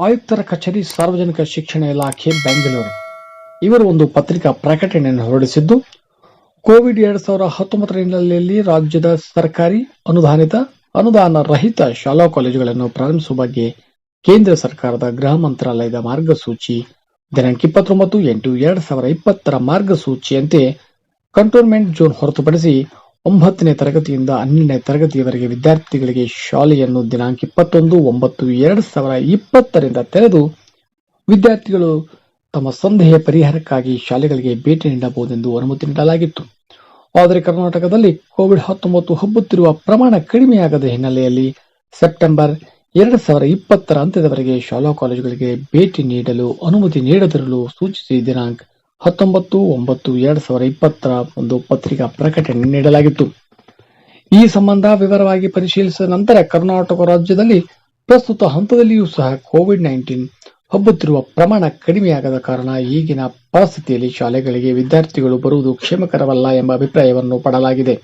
ಆಯುಕ್ತರ ಕಚೇರಿ ಸಾರ್ವಜನಿಕ ಶಿಕ್ಷಣ ಇಲಾಖೆ ಬೆಂಗಳೂರು. ಇವರು ಒಂದು ಪತ್ರಿಕಾ ಪ್ರಕಟಣೆಯನ್ನು ಹೊರಡಿಸಿದ್ದು, ಕೋವಿಡ್ ಎರಡ್ ಸಾವಿರದ ಹತ್ತೊಂಬತ್ತರ ಹಿನ್ನೆಲೆಯಲ್ಲಿ ರಾಜ್ಯದ ಸರ್ಕಾರಿ ಅನುದಾನಿತ ಅನುದಾನ ರಹಿತ ಶಾಲಾ ಕಾಲೇಜುಗಳನ್ನು ಪ್ರಾರಂಭಿಸುವ ಬಗ್ಗೆ ಕೇಂದ್ರ ಸರ್ಕಾರದ ಗೃಹ ಮಂತ್ರಾಲಯದ ಮಾರ್ಗಸೂಚಿ ದಿನಾಂಕ ಇಪ್ಪತ್ತೊಂಬತ್ತು ಎಂಟು ಎರಡ್ ಸಾವಿರದ ಇಪ್ಪತ್ತರ ಮಾರ್ಗಸೂಚಿಯಂತೆ ಕಂಟೋನ್ಮೆಂಟ್ ಜೋನ್ ಹೊರತುಪಡಿಸಿ ಒಂಬತ್ತನೇ ತರಗತಿಯಿಂದ ಹನ್ನೆರಡನೇ ತರಗತಿಯವರೆಗೆ ವಿದ್ಯಾರ್ಥಿಗಳಿಗೆ ಶಾಲೆಯನ್ನು ದಿನಾಂಕ ಇಪ್ಪತ್ತೊಂದು, ಒಂಬತ್ತು, ಎರಡು ಸಾವಿರ ಇಪ್ಪತ್ತರಿಂದ ತೆರೆದು ವಿದ್ಯಾರ್ಥಿಗಳು ತಮ್ಮ ಸಂದೇಹ ಪರಿಹಾರಕ್ಕಾಗಿ ಶಾಲೆಗಳಿಗೆ ಭೇಟಿ ನೀಡಬಹುದೆಂದು ಅನುಮತಿ ನೀಡಲಾಗಿತ್ತು. ಆದರೆ ಕರ್ನಾಟಕದಲ್ಲಿ ಕೋವಿಡ್ ಹತ್ತೊಂಬತ್ತು ಹಬ್ಬುತ್ತಿರುವ ಪ್ರಮಾಣ ಕಡಿಮೆಯಾಗದ ಹಿನ್ನೆಲೆಯಲ್ಲಿ ಸೆಪ್ಟೆಂಬರ್ ಎರಡ್ ಸಾವಿರ ಇಪ್ಪತ್ತರ ಅಂತ್ಯದವರೆಗೆ ಶಾಲಾ ಕಾಲೇಜುಗಳಿಗೆ ಭೇಟಿ ನೀಡಲು ಅನುಮತಿ ನೀಡದಿರಲು ಸೂಚಿಸಿ ದಿನಾಂಕ ಹತ್ತೊಂಬತ್ತು, ಒಂಬತ್ತು, ಎರಡ್ ಸಾವಿರದ ಇಪ್ಪತ್ತರ ಒಂದು ಪತ್ರಿಕಾ ಪ್ರಕಟಣೆ ನೀಡಲಾಗಿತ್ತು. ಈ ಸಂಬಂಧ ವಿವರವಾಗಿ ಪರಿಶೀಲಿಸಿದ ನಂತರ ಕರ್ನಾಟಕ ರಾಜ್ಯದಲ್ಲಿ ಪ್ರಸ್ತುತ ಹಂತದಲ್ಲಿಯೂ ಸಹ ಕೋವಿಡ್ ನೈನ್ಟೀನ್ ಹಬ್ಬುತ್ತಿರುವ ಪ್ರಮಾಣ ಕಡಿಮೆಯಾಗದ ಕಾರಣ ಈಗಿನ ಪರಿಸ್ಥಿತಿಯಲ್ಲಿ ಶಾಲೆಗಳಿಗೆ ವಿದ್ಯಾರ್ಥಿಗಳು ಬರುವುದು ಕ್ಷೇಮಕರವಲ್ಲ ಎಂಬ ಅಭಿಪ್ರಾಯವನ್ನು ಪಡಲಾಗಿದೆ.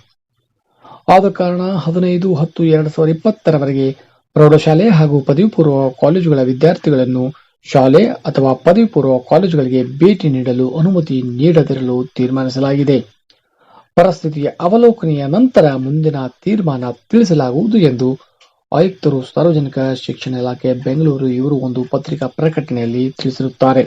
ಆದ ಕಾರಣ ಹದಿನೈದು, ಹತ್ತು, ಎರಡ್ ಸಾವಿರದ ಇಪ್ಪತ್ತರವರೆಗೆ ಪ್ರೌಢಶಾಲೆ ಹಾಗೂ ಪದವಿ ಪೂರ್ವ ಕಾಲೇಜುಗಳ ವಿದ್ಯಾರ್ಥಿಗಳನ್ನು ಶಾಲೆ ಅಥವಾ ಪದವಿ ಪೂರ್ವ ಕಾಲೇಜುಗಳಿಗೆ ಭೇಟಿ ನೀಡಲು ಅನುಮತಿ ನೀಡದಿರಲು ತೀರ್ಮಾನಿಸಲಾಗಿದೆ. ಪರಿಸ್ಥಿತಿಯ ಅವಲೋಕನೆಯ ನಂತರ ಮುಂದಿನ ತೀರ್ಮಾನ ತಿಳಿಸಲಾಗುವುದು ಎಂದು ಆಯುಕ್ತರು ಸಾರ್ವಜನಿಕ ಶಿಕ್ಷಣ ಇಲಾಖೆ ಬೆಂಗಳೂರು ಇವರು ಒಂದು ಪತ್ರಿಕಾ ಪ್ರಕಟಣೆಯಲ್ಲಿ ತಿಳಿಸಿರುತ್ತಾರೆ.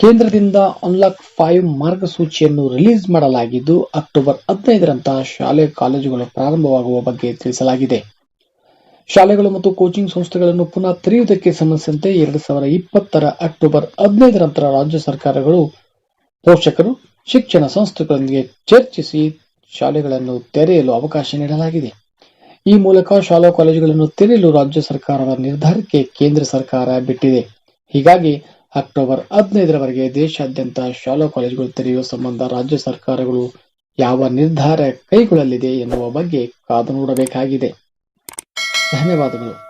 ಕೇಂದ್ರದಿಂದ ಅನ್ಲಾಕ್ ಫೈವ್ ಮಾರ್ಗಸೂಚಿಯನ್ನು ರಿಲೀಸ್ ಮಾಡಲಾಗಿದ್ದು, ಅಕ್ಟೋಬರ್ ಹದಿನೈದರಂತ ಶಾಲೆ, ಕಾಲೇಜುಗಳು ಪ್ರಾರಂಭವಾಗುವ ಬಗ್ಗೆ ತಿಳಿಸಲಾಗಿದೆ. ಶಾಲೆಗಳು ಮತ್ತು ಕೋಚಿಂಗ್ ಸಂಸ್ಥೆಗಳನ್ನು ಪುನಃ ತೆರೆಯುವುದಕ್ಕೆ ಸಂಬಂಧಿಸಿದಂತೆ ಎರಡು ಸಾವಿರದ ಇಪ್ಪತ್ತರ ಅಕ್ಟೋಬರ್ ಹದಿನೈದರ ನಂತರ ರಾಜ್ಯ ಸರ್ಕಾರಗಳು ಪೋಷಕರು, ಶಿಕ್ಷಣ ಸಂಸ್ಥೆಗಳೊಂದಿಗೆ ಚರ್ಚಿಸಿ ಶಾಲೆಗಳನ್ನು ತೆರೆಯಲು ಅವಕಾಶ ನೀಡಲಾಗಿದೆ. ಈ ಮೂಲಕ ಶಾಲಾ ಕಾಲೇಜುಗಳನ್ನು ತೆರೆಯಲು ರಾಜ್ಯ ಸರ್ಕಾರದ ನಿರ್ಧಾರಕ್ಕೆ ಕೇಂದ್ರ ಸರ್ಕಾರ ಬಿಟ್ಟಿದೆ. ಹೀಗಾಗಿ ಅಕ್ಟೋಬರ್ ಹದಿನೈದರವರೆಗೆ ದೇಶಾದ್ಯಂತ ಶಾಲಾ ಕಾಲೇಜುಗಳು ತೆರೆಯುವ ಸಂಬಂಧ ರಾಜ್ಯ ಸರ್ಕಾರಗಳು ಯಾವ ನಿರ್ಧಾರ ಕೈಗೊಳ್ಳಲಿದೆ ಎನ್ನುವ ಬಗ್ಗೆ ಕಾದು ನೋಡಬೇಕಾಗಿದೆ. ಧನ್ಯವಾದಗಳು.